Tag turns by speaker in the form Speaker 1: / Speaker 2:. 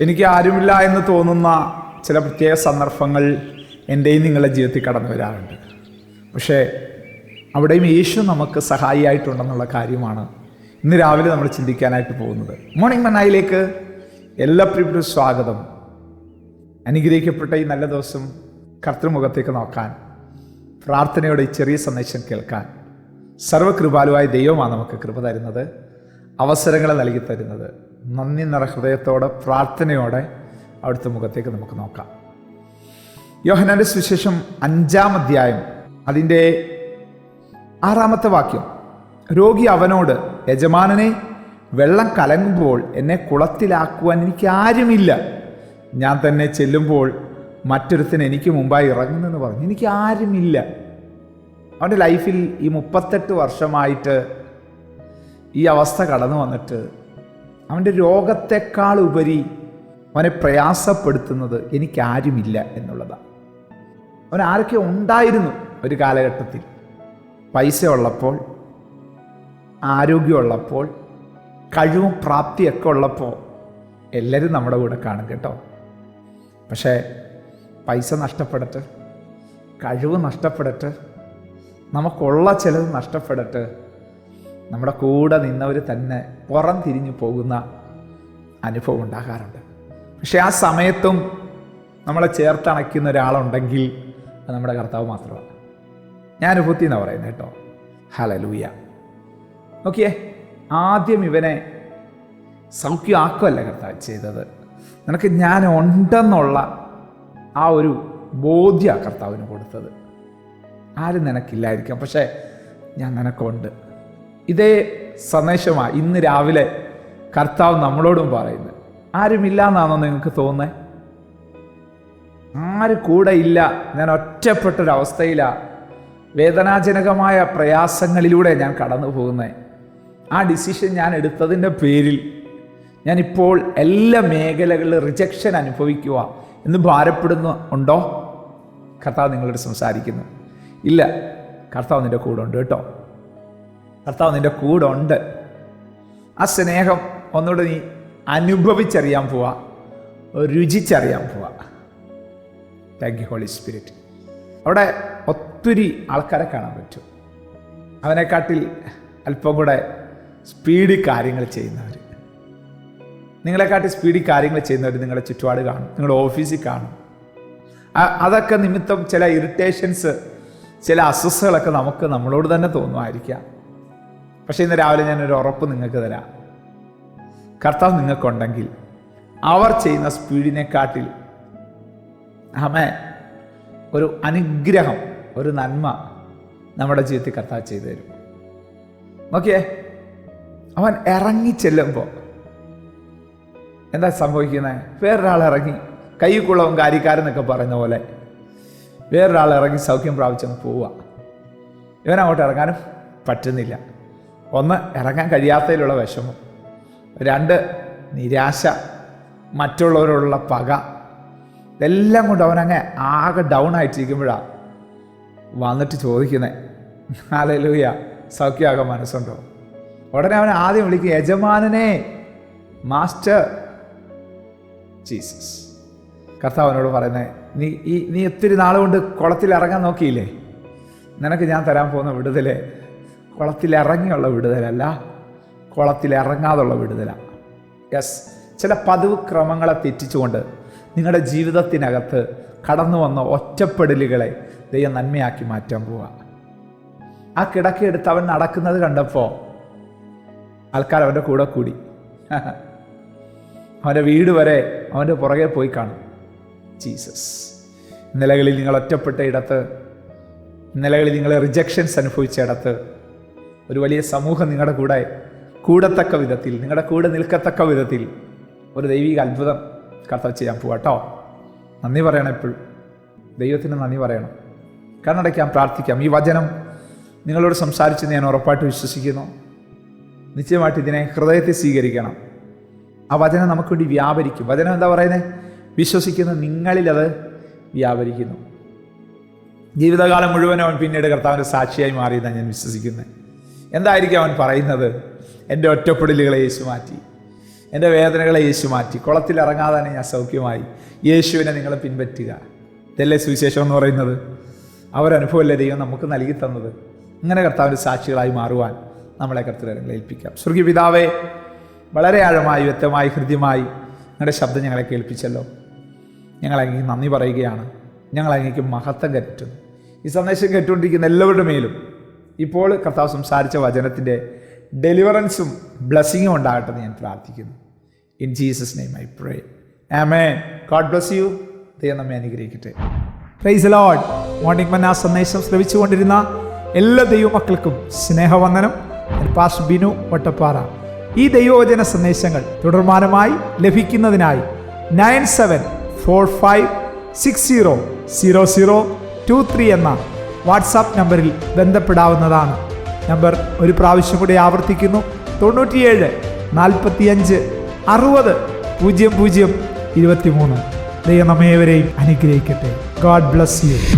Speaker 1: എനിക്ക് ആരുമില്ല എന്ന് തോന്നുന്ന ചില പ്രത്യേക സന്ദർഭങ്ങൾ എന്റെയും നിങ്ങളുടെ ജീവിതത്തിൽ കടന്നു വരാറുണ്ട്. പക്ഷേ അവിടെയും യേശു നമുക്ക് സഹായിയായിട്ടുണ്ടെന്നുള്ള കാര്യമാണ് ഇന്ന് രാവിലെ നമ്മൾ ചിന്തിക്കാനായിട്ട് പോകുന്നത്. മോർണിംഗ് മനായിലേക്ക് എല്ലാ പ്രിയപ്പെട്ട സ്വാഗതം. അനുഗ്രഹിക്കപ്പെട്ട ഈ നല്ല ദിവസം കർത്തൃമുഖത്തേക്ക് നോക്കാൻ പ്രാർത്ഥനയോടെ ചെറിയ സന്ദേശം കേൾക്കാൻ സർവകൃപാലുവായ ദൈവമാണ് നമുക്ക് കൃപ തരുന്നത് അവസരങ്ങൾ നൽകി തരുന്നത്. നന്ദി നിറ ഹൃദയത്തോടെ പ്രാർത്ഥനയോടെ അവിടുത്തെ മുഖത്തേക്ക് നമുക്ക് നോക്കാം. യോഹനാന്റെ സുശേഷം അഞ്ചാം അധ്യായം അതിന്റെ ആറാമത്തെ വാക്യം. രോഗി അവനോട് യജമാനനെ വെള്ളം കലങ്ങുമ്പോൾ എന്നെ കുളത്തിലാക്കുവാൻ എനിക്ക് ആരുമില്ല. ഞാൻ തന്നെ ചെല്ലുമ്പോൾ മറ്റൊരുത്തിന് എനിക്ക് മുമ്പായി ഇറങ്ങുന്നെന്ന് പറഞ്ഞു. എനിക്ക് ആരുമില്ല. അവന്റെ ലൈഫിൽ ഈ മുപ്പത്തെട്ട് വർഷമായിട്ട് ഈ അവസ്ഥ കടന്നു വന്നിട്ട് അവന്റെ രോഗത്തെക്കാൾ ഉപരി അവനെ പ്രയാസപ്പെടുത്തുന്നത് എനിക്കാരുമില്ല എന്നുള്ളതാണ്. അവൻ ആരൊക്കെ ഉണ്ടായിരുന്നു ഒരു കാലഘട്ടത്തിൽ? പൈസ ഉള്ളപ്പോൾ ആരോഗ്യമുള്ളപ്പോൾ കഴിവും പ്രാപ്തിയൊക്കെ ഉള്ളപ്പോൾ എല്ലാവരും നമ്മുടെ കൂടെ കാണും കേട്ടോ. പക്ഷേ പൈസ നഷ്ടപ്പെടട്ടെ കഴിവ് നഷ്ടപ്പെടട്ടെ നമുക്കുള്ള ചിലത് നഷ്ടപ്പെടട്ടെ നമ്മുടെ കൂടെ നിന്നവർ തന്നെ പുറം തിരിഞ്ഞു പോകുന്ന അനുഭവം ഉണ്ടാകാറുണ്ട്. പക്ഷെ ആ സമയത്തും നമ്മളെ ചേർത്തണയ്ക്കുന്ന ഒരാളുണ്ടെങ്കിൽ അത് നമ്മുടെ കർത്താവ് മാത്രമാണ്. ഞാൻ അനുഭൂതി എന്നാണ് പറയുന്നത് കേട്ടോ. ഹലലൂയ നോക്കിയേ ആദ്യം ഇവനെ സൗഖ്യമാക്കുമല്ല കർത്താവ് ചെയ്തത്. നിനക്ക് ഞാൻ ഉണ്ടെന്നുള്ള ആ ഒരു ബോധ്യ കർത്താവിന് കൊടുത്തത്. ആരും നിനക്കില്ലായിരിക്കാം പക്ഷേ ഞാൻ നിനക്കുണ്ട്. ഇതേ സന്ദേശമാണ് ഇന്ന് രാവിലെ കർത്താവ് നമ്മളോടും പറയുന്നത്. ആരുമില്ല എന്നാണോ നിങ്ങൾക്ക് തോന്നുന്നത് ആര് കൂടെ ഇല്ല? ഞാൻ ഒറ്റപ്പെട്ടൊരവസ്ഥയിലാണ് വേദനാജനകമായ പ്രയാസങ്ങളിലൂടെ ഞാൻ കടന്നു പോകുന്നത് ആ ഡിസിഷൻ ഞാൻ എടുത്തതിന്റെ പേരിൽ ഞാനിപ്പോൾ എല്ലാ മേഖലകളിലും റിജക്ഷൻ അനുഭവിക്കുക എന്ന് ഭാരപ്പെടുന്നു. ഉണ്ടോ? കർത്താവ് നിങ്ങളോട് സംസാരിക്കുന്നു. ഇല്ല കർത്താവ് നിന്റെ കൂടെ ഉണ്ട് കേട്ടോ. കർത്താവ് നിന്റെ കൂടെ ഉണ്ട് ആ സ്നേഹം ഒന്നുകൂടെ നീ അനുഭവിച്ചറിയാൻ പോവാ. രുചിച്ചറിയാൻ പോവാ. താങ്ക് യു ഹോളി സ്പിരിറ്റ് അവിടെ ഒത്തിരി ആൾക്കാരെ കാണാൻ പറ്റും. അവനെക്കാട്ടിൽ അല്പം കൂടെ സ്പീഡിൽ കാര്യങ്ങൾ ചെയ്യുന്നവർ. നിങ്ങളെക്കാട്ടി സ്പീഡിൽ കാര്യങ്ങൾ ചെയ്യുന്നവർ നിങ്ങളുടെ ചുറ്റുപാട് കാണും. നിങ്ങളുടെ ഓഫീസിൽ കാണും. അതൊക്കെ നിമിത്തം ചില ഇറിറ്റേഷൻസ് ചില അസ്വസ്ഥകളൊക്കെ നമുക്ക് നമ്മളോട് തന്നെ തോന്നുമായിരിക്കാം. പക്ഷേ ഇന്ന് രാവിലെ ഞാനൊരു ഉറപ്പ് നിങ്ങൾക്ക് തരാം. കർത്താവ് നിങ്ങൾക്കുണ്ടെങ്കിൽ അവർ ചെയ്യുന്ന സ്പീഡിനെക്കാട്ടിൽ ആമേ ഒരു അനുഗ്രഹം ഒരു നന്മ നമ്മുടെ ജീവിതത്തിൽ കർത്താവ് ചെയ്തു തരും. നോക്കിയേ അവൻ ഇറങ്ങി ചെല്ലുമ്പോൾ എന്താ സംഭവിക്കുന്നത് വേറൊരാൾ ഇറങ്ങി കൈക്കുള്ളവൻ കാര്യക്കാരെന്നൊക്കെ പറയുന്ന പോലെ വേറൊരാൾ ഇറങ്ങി സൗഖ്യം പ്രാപിച്ചങ്ങ് പോവുക. ഇവനങ്ങോട്ട് ഇറങ്ങാനും പറ്റുന്നില്ല. ഒന്ന് ഇറങ്ങാൻ കഴിയാത്തതിലുള്ള വിഷമം. രണ്ട് നിരാശ മറ്റുള്ളവരോടുള്ള പക. ഇതെല്ലാം കൊണ്ട് അവനങ്ങ് ആകെ ഡൗൺ ആയിട്ടിരിക്കുമ്പോഴാണ് വന്നിട്ട് ചോദിക്കുന്നത് ഹാലലൂയ സൗഖ്യമാകാൻ മനസ്സുണ്ടോ? ഉടനെ അവൻ ആദ്യം വിളിക്കും യജമാനനെ മാസ്റ്റർ ജീസസ്. കർത്താവിനോട് പറയുന്നത് നീ ഈ നീ ഒത്തിരി നാളുകൊണ്ട് കുളത്തിൽ ഇറങ്ങാൻ നോക്കിയില്ലേ? നിനക്ക് ഞാൻ തരാൻ പോകുന്ന വിടുതൽ കുളത്തിൽ ഇറങ്ങിയുള്ള വിടുതലല്ല. കുളത്തിലിറങ്ങാതുള്ള വിടുതല. യെസ് ചില പതിവ് ക്രമങ്ങളെ തെറ്റിച്ചുകൊണ്ട് നിങ്ങളുടെ ജീവിതത്തിനകത്ത് കടന്നു വന്ന ഒറ്റപ്പെടലുകളെ ദൈവം നന്മയാക്കി മാറ്റാൻ പോവുക ആ കിടക്കെടുത്ത് അവൻ നടക്കുന്നത് കണ്ടപ്പോൾ ആൾക്കാർ അവന്റെ കൂടെ കൂടി. അവന്റെ വീട് വരെ അവന്റെ പുറകെ പോയി കാണും. ജീസസ് നിലകളിൽ നിങ്ങൾ ഒറ്റപ്പെട്ട ഇടത്ത് നിലകളിൽ നിങ്ങൾ റിജക്ഷൻസ് അനുഭവിച്ച ഇടത്ത് ഒരു വലിയ സമൂഹം നിങ്ങളുടെ കൂടെ കൂടത്തക്ക വിധത്തിൽ നിങ്ങളുടെ കൂടെ നിൽക്കത്തക്ക വിധത്തിൽ ഒരു ദൈവിക അത്ഭുതം കർത്താവ് ചെയ്യാൻ പോവാട്ടോ നന്ദി പറയണം എപ്പോഴും. ദൈവത്തിന് നന്ദി പറയണം. കണ്ണടയ്ക്കാം പ്രാർത്ഥിക്കാം. ഈ വചനം നിങ്ങളോട് സംസാരിച്ച് ഞാൻ ഉറപ്പായിട്ട് വിശ്വസിക്കുന്നു. നിശ്ചയമായിട്ട് ഇതിനെ ഹൃദയത്തെ സ്വീകരിക്കണം. ആ വചനം നമുക്ക് വേണ്ടി വ്യാപരിക്കും. വചനം എന്താ പറയുന്നത് വിശ്വസിക്കുന്ന നിങ്ങളിൽ അത് വ്യാപരിക്കുന്നു. ജീവിതകാലം മുഴുവനും അവൻ പിന്നീട് കർത്താവിന്റെ സാക്ഷിയായി മാറിയെന്നാണ് ഞാൻ വിശ്വസിക്കുന്നത്. എന്തായിരിക്കും അവൻ പറയുന്നത്? എന്റെ ഒറ്റപ്പെടലുകളെ യേശു മാറ്റി. എന്റെ വേദനകളെ യേശു മാറ്റി. തന്നെ ഞാൻ സൗഖ്യമായി. യേശുവിനെ നിങ്ങൾ പിൻപറ്റുക. ഇതല്ലേ സുവിശേഷം എന്ന് പറയുന്നത്? അവരനുഭവമല്ലേ ദൈവം നമുക്ക് നൽകി തന്നത്? അങ്ങനെ കർത്താവിന്റെ സാക്ഷികളായി മാറുവാൻ നമ്മളെ കർത്തരങ്ങളെ ഏൽപ്പിക്കാം. സ്വർഗീയ പിതാവേ വളരെ ആഴമായി വ്യക്തമായി ഹൃദ്യമായി നിങ്ങളുടെ ശബ്ദം ഞങ്ങളെ കേൾപ്പിച്ചല്ലോ. ഞങ്ങൾ അങ്ങേക്ക് നന്ദി പറയുകയാണ്. ഞങ്ങൾ അങ്ങേക്ക് മഹത്വം കറ്റും ഈ സന്ദേശം കേട്ടുകൊണ്ടിരിക്കുന്ന എല്ലാവരുടെ മേലും ഇപ്പോൾ കർത്താവ് സംസാരിച്ച വചനത്തിന്റെ ഡെലിവറൻസും ബ്ലെസ്സിങ്ങും ഉണ്ടാകട്ടെ എന്ന് ഞാൻ പ്രാർത്ഥിക്കുന്നു. In Jesus name I pray amen God bless you ദൈവം നമ്മെ അനുഗ്രഹിക്കട്ടെ. പ്രൈസ് ലോഡ് മോർണിംഗ് മന്ന സന്ദേശം ശ്രമിച്ചുകൊണ്ടിരുന്ന എല്ലാ ദൈവമക്കൾക്കും സ്നേഹവന്ദനം. പാസ് ബിനു വട്ടപ്പാറ. ഈ ദൈവവചന സന്ദേശങ്ങൾ തുടർമാനമായി ലഭിക്കുന്നതിനായി nine seven four five six zero zero zero two three എന്ന വാട്സാപ്പ് നമ്പറിൽ ബന്ധപ്പെടാവുന്നതാണ്. നമ്പർ ഒരു പ്രാവശ്യം കൂടി ആവർത്തിക്കുന്നു. തൊണ്ണൂറ്റിയേഴ് നാൽപ്പത്തിയഞ്ച് അറുപത് പൂജ്യം പൂജ്യം ഇരുപത്തിമൂന്ന്. ദൈവം നമ്മേവരെയും അനുഗ്രഹിക്കട്ടെ. God bless you.